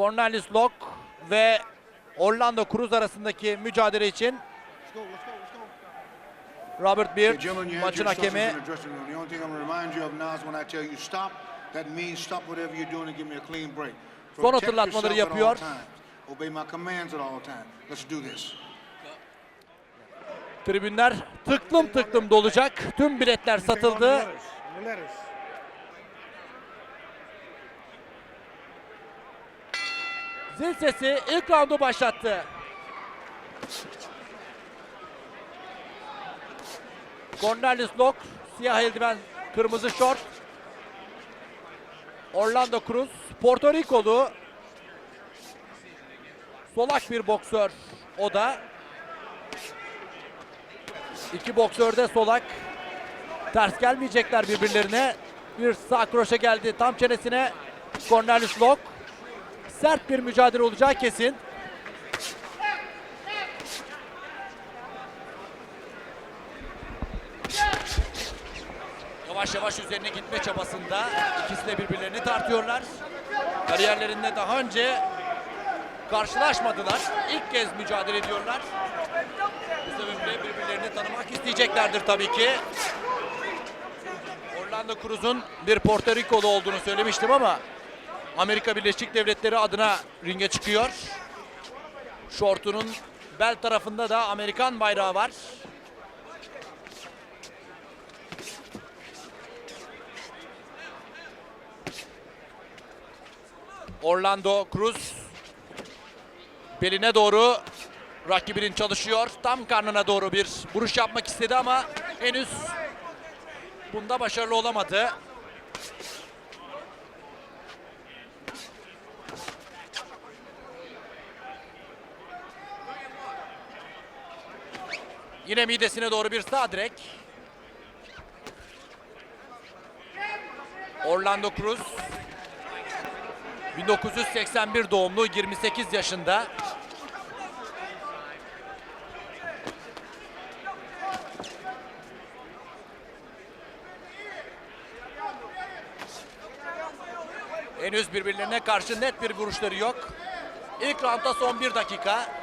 Cornelis Locke ve Orlando Cruz arasındaki mücadele için Robert Beard maçın hakemi. Son hatırlatmaları yapıyor. Tribünler tıklım tıklım dolacak. Tüm biletler satıldı. Zil sesi ilk roundu başlattı. Cornelis Locke, siyah eldiven, kırmızı şort. Orlando Cruz, Porto Rikolu. Solak bir boksör o da. İki boksör de solak. Ters gelmeyecekler birbirlerine. Bir sağ kroşe geldi tam çenesine. Cornelius Locke. Sert bir mücadele olacağı kesin. Yavaş yavaş üzerine gitme çabasında ikisi de birbirlerini tartıyorlar. Kariyerlerinde daha önce karşılaşmadılar. İlk kez mücadele ediyorlar. Bu sebeple birbirlerini tanımak isteyeceklerdir tabii ki. Orlando Cruz'un bir Porto Rikolu olduğunu söylemiştim ama Amerika Birleşik Devletleri adına ringe çıkıyor. Şortunun bel tarafında da Amerikan bayrağı var. Orlando Cruz beline doğru rakibinin çalışıyor. Tam karnına doğru bir vuruş yapmak istedi ama henüz bunda başarılı olamadı. Yine midesine doğru bir sağ direk. Orlando Cruz 1981 doğumlu 28 yaşında. Henüz birbirlerine karşı net bir vuruşları yok. İlk roundda son bir dakika.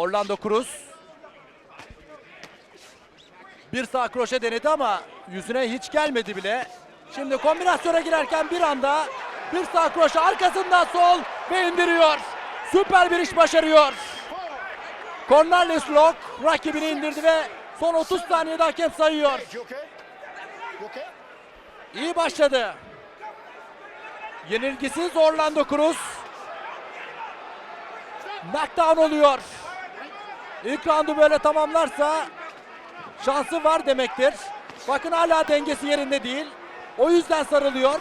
Orlando Cruz bir sağ kroşe denedi ama yüzüne hiç gelmedi bile. Şimdi kombinasyona girerken bir anda bir sağ kroşe arkasından sol ve indiriyor. Süper bir iş başarıyor. Cornelius Locke rakibini indirdi ve son 30 saniyede hakem sayıyor. İyi başladı. Yenilgisiz Orlando Cruz. Knockdown oluyor. İlk roundu böyle tamamlarsa şansı var demektir. Bakın hala dengesi yerinde değil. O yüzden sarılıyor.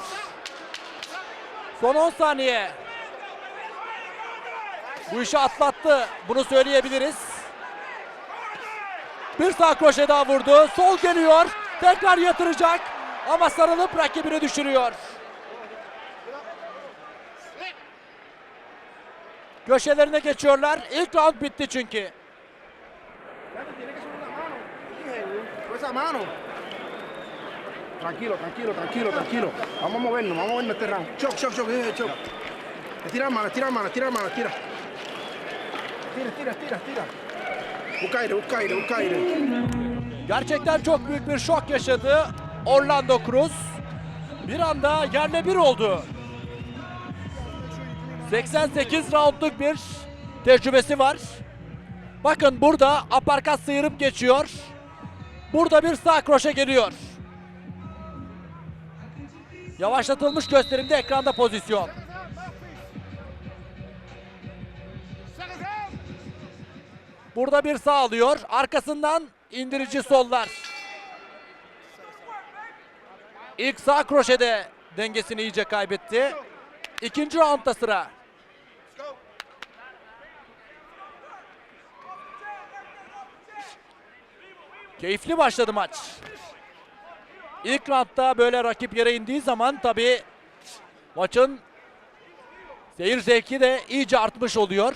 Son 10 saniye. Bu işi atlattı. Bunu söyleyebiliriz. Bir sağ kroşe daha vurdu. Sol geliyor. Tekrar yatıracak. Ama sarılıp rakibini düşürüyor. Köşelerine geçiyorlar. İlk round bitti çünkü. Con esa mano. Tranquilo, tranquilo, tranquilo, tranquilo. Vamos a movernos, vamos a movernos este round. Choc, choc, choc, eh, choc. Estira mano, estira mano, estira mano, estira. Estira, estira, estira, estira. Busca aire, busca aire, busca aire. Gerçekten çok büyük bir şok yaşadı Orlando Cruz. Bir anda yerle bir oldu. 88 roundluk bir tecrübesi var. Bakın burada aparkat sıyırıp geçiyor. Burada bir sağ kroşe geliyor. Yavaşlatılmış gösterimde ekranda pozisyon. Burada bir sağ alıyor. Arkasından indirici sollar. İlk sağ kroşede dengesini iyice kaybetti. İkinci roundda sıra. Keyifli başladı maç. İlk roundda böyle rakip yere indiği zaman tabii maçın seyir zevki de iyice artmış oluyor.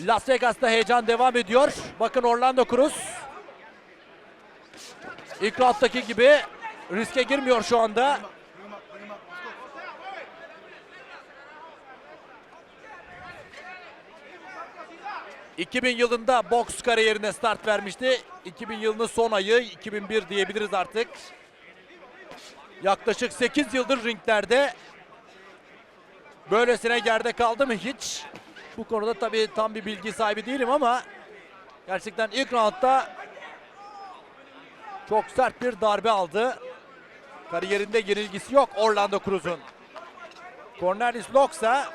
Las Vegas'ta heyecan devam ediyor. Bakın Orlando Cruz. İlk round'daki gibi riske girmiyor şu anda. ...2000 yılında boks kariyerine start vermişti. 2000 yılının son ayı, 2001 diyebiliriz artık. Yaklaşık 8 yıldır ringlerde. Böylesine yerde kaldı mı hiç? Bu konuda tabii tam bir bilgi sahibi değilim ama gerçekten ilk roundda çok sert bir darbe aldı. Kariyerinde yenilgisi yok Orlando Cruz'un. Cornelius Locksa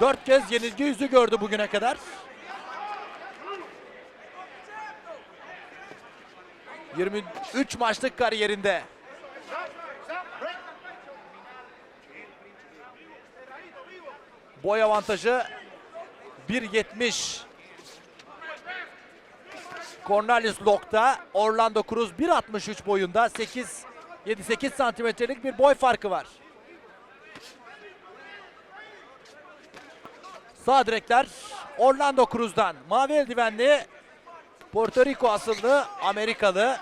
dört kez yenilgi yüzü gördü bugüne kadar. 23 maçlık kariyerinde. Boy avantajı 1.70. Cornelius Locke'da Orlando Cruz 1.63 boyunda 8 7-8 santimetrelik bir boy farkı var. Sağ direkler Orlando Cruz'dan. Mavi eldivenli Porto Rico asıllı Amerikalı.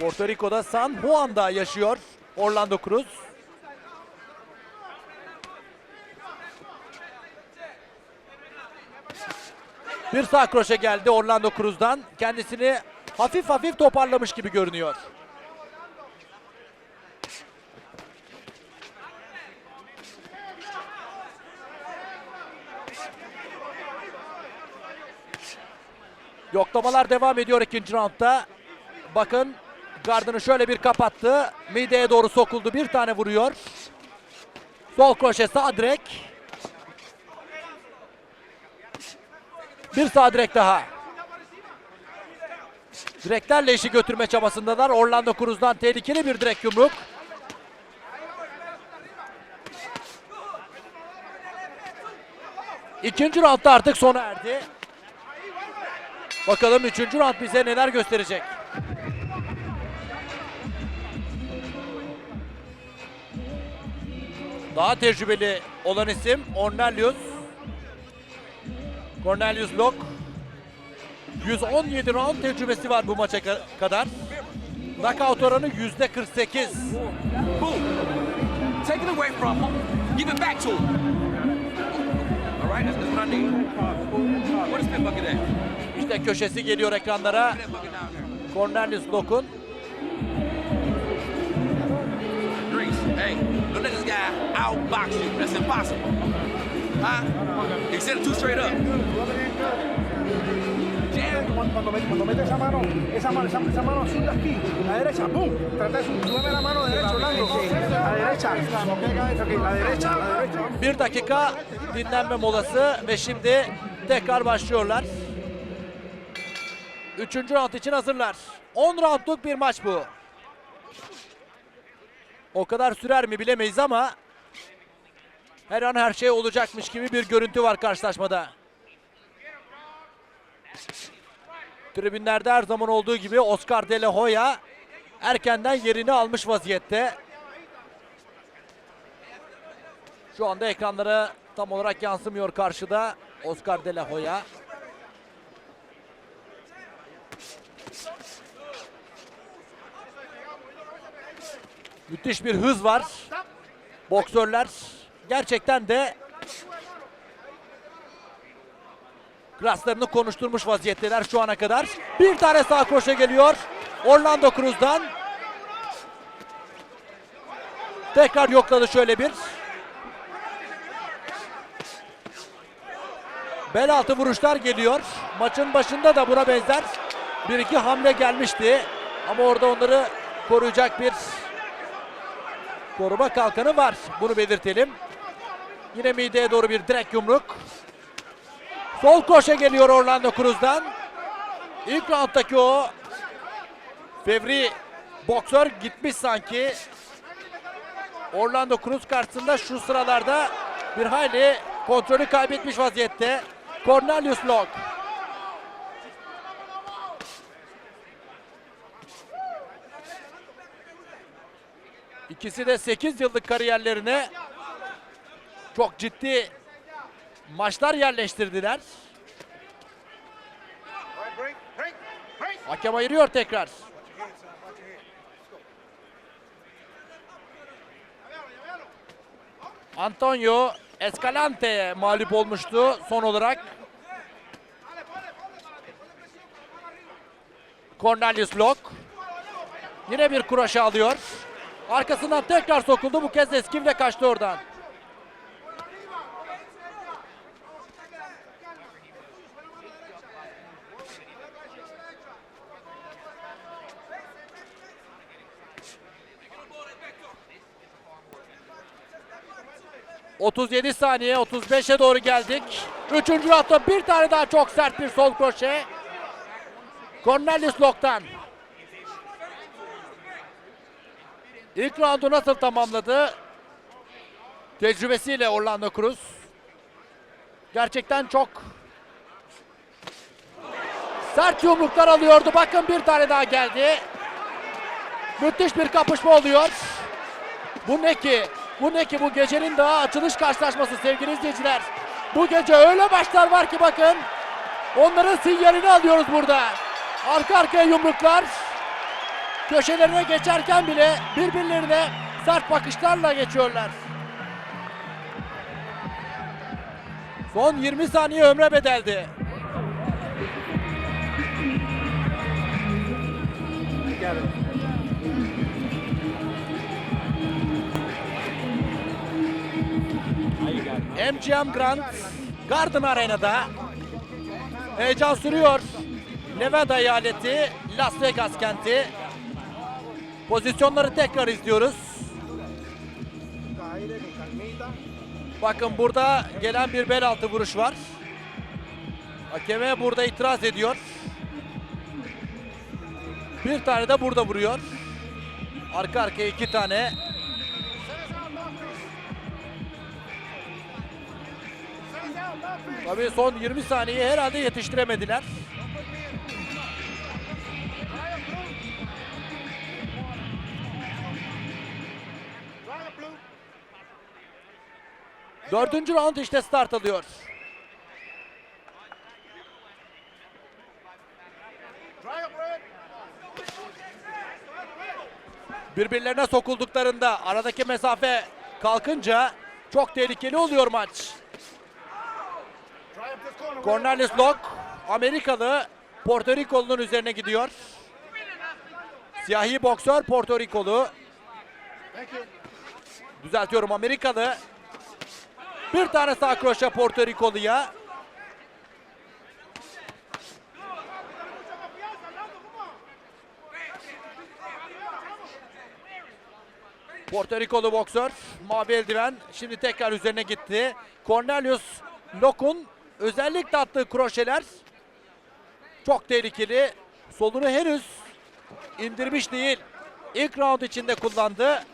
Porto Rico'da San Juan'da yaşıyor Orlando Cruz. Bir sağ kroşe geldi Orlando Cruz'dan. Kendisini hafif hafif toparlamış gibi görünüyor. Yoklamalar devam ediyor ikinci roundda. Bakın gardını şöyle bir kapattı. Mideye doğru sokuldu. Bir tane vuruyor. Sol kroşe sağ direk. Bir sağ direk daha. Direklerle işi götürme çabasındalar. Orlando Cruz'dan tehlikeli bir direk yumruk. İkinci roundda artık sona erdi. Bakalım üçüncü round bize neler gösterecek. Daha tecrübeli olan isim Ornelius. Cornelius Locke. 117 round tecrübesi var bu maça ka- kadar. Knockout oranı yüzde 48. Boom. Take it away from him. Give it back to him. All right, that's, what I need. What is that bucket at? İşte köşesi geliyor ekranlara. Cornelius Locke'un. Grease, hey, don't let this guy outbox you. That's impossible. Huh? He said it too straight up. Jam. Cuando, met- cuando mete esa mano, esa mano, esa, esa mano azul de aquí, la derecha, ¡pum! Trata de su- súbeme la mano derecha, Orlando. La derecha. Ok, la derecha, la derecha. Bir dakika dinlenme molası ve şimdi tekrar başlıyorlar. Üçüncü round için hazırlar. 10 roundluk bir maç bu. O kadar sürer mi bilemeyiz ama her an her şey olacakmış gibi bir görüntü var karşılaşmada. Tribünlerde her zaman olduğu gibi Oscar De La Hoya erkenden yerini almış vaziyette. Şu anda ekranlara tam olarak yansımıyor karşıda Oscar De La Hoya. Müthiş bir hız var. Boksörler gerçekten de klaslarını konuşturmuş vaziyetteler şu ana kadar. Bir tane sağ koşa geliyor. Orlando Cruz'dan. Tekrar yokladı şöyle bir. Bel altı vuruşlar geliyor. Maçın başında da buna benzer bir iki hamle gelmişti. Ama orada onları koruyacak bir koruma kalkanı var. Bunu belirtelim. Yine mideye doğru bir direk yumruk. Sol koşa geliyor Orlando Cruz'dan. İlk rounddaki o fevri boksör gitmiş sanki. Orlando Cruz karşısında şu sıralarda bir hayli kontrolü kaybetmiş vaziyette. Cornelius Locke. İkisi de 8 yıllık kariyerlerine çok ciddi maçlar yerleştirdiler. Hakem ayırıyor tekrar. Antonio Escalante'ye mağlup olmuştu son olarak. Cornelius Locke. Yine bir kuraşı alıyor. Arkasından tekrar sokuldu. Bu kez Eskivle kaçtı oradan. ...37 saniye, 35'e doğru geldik. Üçüncü hafta bir tane daha çok sert bir sol kroşe. Cornelius Locke'tan. İlk roundu nasıl tamamladı? Tecrübesiyle Orlando Cruz. Gerçekten çok sert yumruklar alıyordu. Bakın bir tane daha geldi. Müthiş bir kapışma oluyor. Bu ne ki? Bu ne ki? Bu gecenin daha açılış karşılaşması sevgili izleyiciler. Bu gece öyle maçlar var ki bakın. Onların sinyalini alıyoruz burada. Arka arkaya yumruklar. Köşelerine geçerken bile birbirlerine sert bakışlarla geçiyorlar. Son 20 saniye ömre bedeldi. MGM Grand Garden Arena'da heyecan sürüyor. Nevada eyaleti, Las Vegas kenti. Pozisyonları tekrar izliyoruz. Bakın burada gelen bir bel altı vuruş var. Hakeme burada itiraz ediyor. Bir tane de burada vuruyor. Arka arkaya iki tane. Tabii son 20 saniye herhalde yetiştiremediler. Dördüncü round işte start alıyor. Birbirlerine sokulduklarında aradaki mesafe kalkınca çok tehlikeli oluyor maç. Cornelius Locke Amerikalı Porto Rikolu'nun üzerine gidiyor. Siyahi boksör Porto Rikolu. Düzeltiyorum Amerikalı. Bir tane sağ kroşe Porto Rikolu'ya. Porto Rikolu boksör. Mavi eldiven. Şimdi tekrar üzerine gitti. Cornelius Locke'un özellikle attığı kroşeler çok tehlikeli. Solunu henüz indirmiş değil. İlk round içinde kullandı.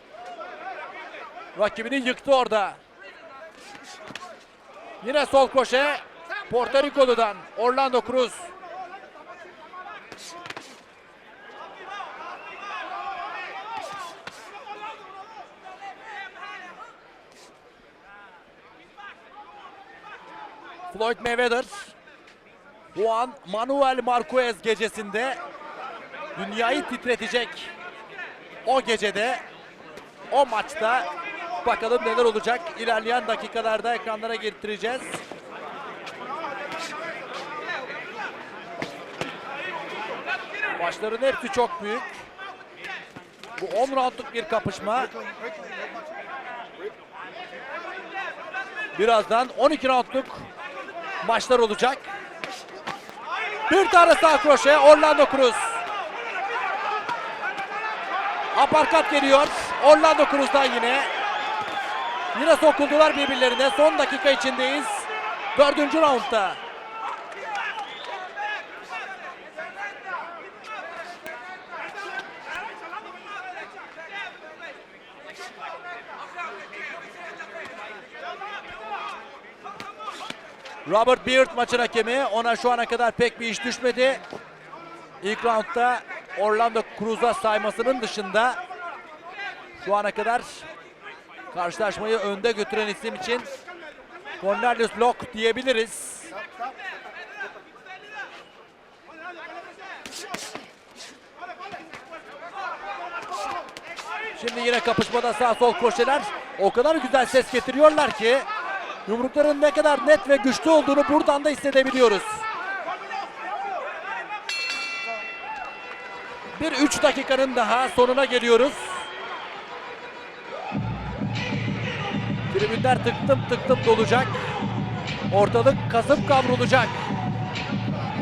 Rakibini yıktı orada. Yine sol koşe Porto Rikolu'dan Orlando Cruz. Floyd Mayweather Juan Manuel Marquez gecesinde dünyayı titretecek o gecede o maçta bakalım neler olacak ilerleyen dakikalarda ekranlara getireceğiz. Maçların hepsi çok büyük. Bu 10 roundluk bir kapışma. Birazdan 12 roundluk maçlar olacak. Bir tane sağ kroşe Orlando Cruz. Aparkat geliyor. Orlando Cruz'dan yine. Yine sokuldular birbirlerine. Son dakika içindeyiz. Dördüncü roundda. Robert Beard maçın hakemi. Ona şu ana kadar pek bir iş düşmedi. İlk roundda Orlando Cruz'a saymasının dışında Şu ana kadar karşılaşmayı önde götüren isim için Cornelius Locke diyebiliriz. Şimdi yine kapışmada sağ sol kroşeler o kadar güzel ses getiriyorlar ki yumrukların ne kadar net ve güçlü olduğunu buradan da hissedebiliyoruz. Bir 3 dakikanın daha sonuna geliyoruz. Tribünler tıktım tıktım dolacak. Ortalık kasıp kavrulacak.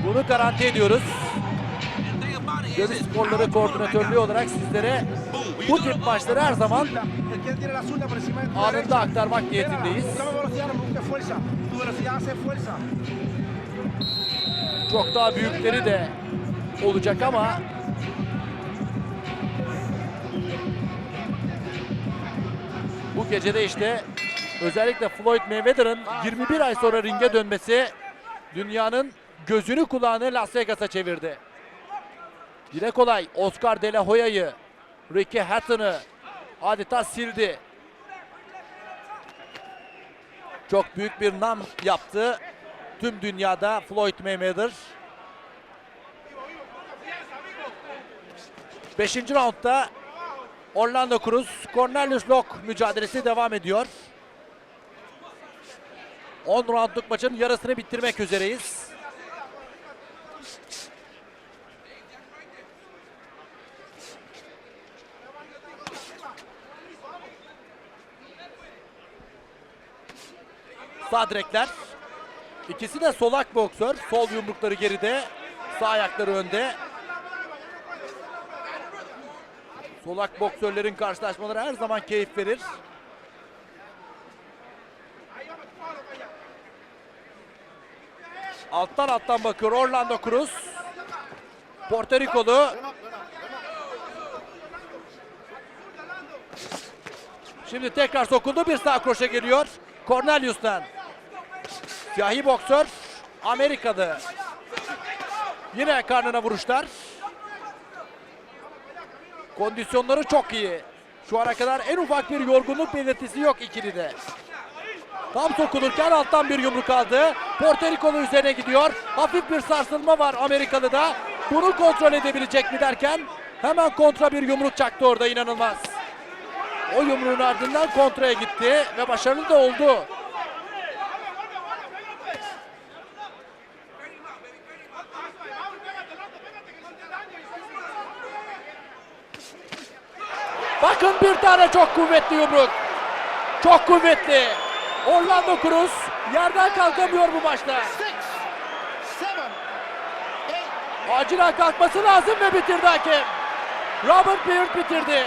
Bunu garanti ediyoruz. Dövüş sporları koordinatörlüğü olarak sizlere bu tip maçları her zaman anında aktarmak niyetindeyiz. Çok daha büyükleri de olacak ama bu gecede işte özellikle Floyd Mayweather'ın 21 ay sonra ringe dönmesi dünyanın gözünü kulağını Las Vegas'a çevirdi. Dile kolay Oscar De La Hoya'yı, Ricky Hatton'ı adeta sildi. Çok büyük bir nam yaptı tüm dünyada Floyd Mayweather. Beşinci roundda Orlando Cruz, Cornelius Locke mücadelesi devam ediyor. 10 roundluk maçın yarısını bitirmek üzereyiz. Sağ direkler. İkisi de solak boksör. Sol yumrukları geride. Sağ ayakları önde. Solak boksörlerin karşılaşmaları her zaman keyif verir. Alttan alttan bakıyor Orlando Cruz. Porto Rikolu. Şimdi tekrar sokuldu. Bir sağ kroşe geliyor. Cornelius'tan. Siyahi boksör Amerikalı. Yine karnına vuruşlar. Kondisyonları çok iyi. Şu ana kadar en ufak bir yorgunluk belirtisi yok ikilide. Tam sokulurken alttan bir yumruk aldı. Porto Rikolu üzerine gidiyor. Hafif bir sarsılma var Amerikalı'da. Bunu kontrol edebilecek mi derken hemen kontra bir yumruk çaktı orada inanılmaz. O yumruğun ardından kontraya gitti ve başarılı da oldu. Bakın bir tane çok kuvvetli yumruk. Çok kuvvetli. Orlando Cruz yerden kalkamıyor bu maçta. Acilen kalkması lazım ve bitirdi hakem. Robert Beard bitirdi.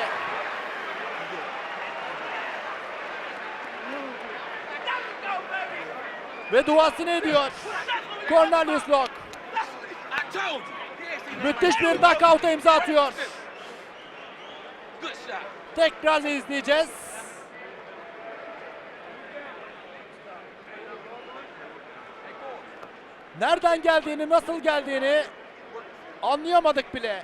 Ve duasını ediyor. Cornelius you. Müthiş bir knockout'a imza atıyor. Tekrar izleyeceğiz. Nereden geldiğini, nasıl geldiğini anlayamadık bile.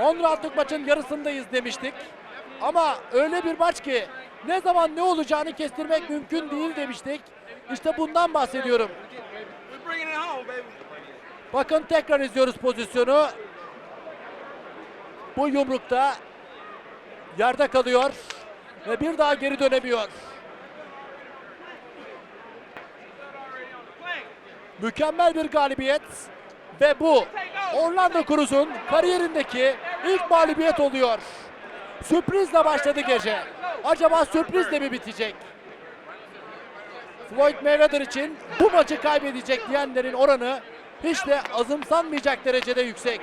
10 roundluk maçın yarısındayız demiştik. Ama öyle bir maç ki ne zaman ne olacağını kestirmek mümkün değil demiştik. İşte bundan bahsediyorum. Bakın tekrar izliyoruz pozisyonu. Bu yumrukta yerde kalıyor ve bir daha geri dönemiyor. Mükemmel bir galibiyet ve bu Orlando Cruz'un kariyerindeki ilk mağlubiyet oluyor. Sürprizle başladı gece. Acaba sürprizle mi bitecek? Floyd Mayweather için bu maçı kaybedecek diyenlerin oranı hiç de azımsanmayacak derecede yüksek.